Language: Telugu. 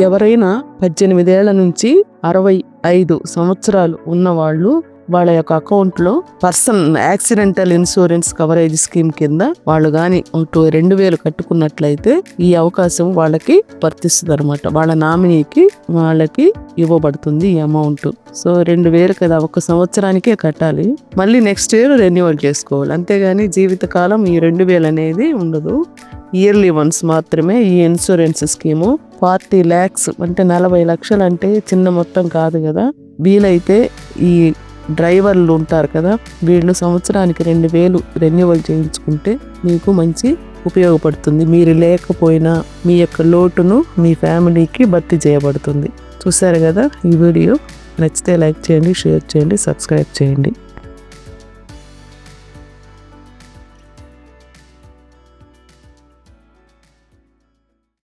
ఎవరైనా పద్దెనిమిదేళ్ళ నుంచి అరవై ఐదు సంవత్సరాలు ఉన్నవాళ్ళు వాళ్ళ యొక్క అకౌంట్లో person accidental insurance coverage scheme కింద వాళ్ళు కానీ టూ రెండు వేలు కట్టుకున్నట్లయితే ఈ అవకాశం వాళ్ళకి వర్తిస్తుంది అనమాట వాళ్ళ నామినీకి వాళ్ళకి ఇవ్వబడుతుంది ఈ అమౌంట్. సో రెండు వేలు కదా ఒక సంవత్సరానికే కట్టాలి. మళ్ళీ నెక్స్ట్ ఇయర్ రెన్యువల్ చేసుకోవాలి. అంతేగాని జీవితకాలం ఈ రెండు వేలు అనేది ఉండదు. ఇయర్లీ వన్స్ మాత్రమే ఈ ఇన్సూరెన్స్ స్కీము. ఫార్టీ ల్యాక్స్ అంటే నలభై లక్షలు అంటే చిన్న మొత్తం కాదు కదా. వీలైతే ఈ డ్రైవర్లు ఉంటారు కదా వీళ్ళు సంవత్సరానికి రెండు వేలు రెన్యువల్ చేయించుకుంటే మీకు మంచి ఉపయోగపడుతుంది. మీరు లేకపోయినా మీ యొక్క లోటును మీ ఫ్యామిలీకి భర్తీ చేయబడుతుంది. చూసారు కదా ఈ వీడియో? నచ్చితే లైక్ చేయండి షేర్ చేయండి సబ్స్క్రైబ్ చేయండి.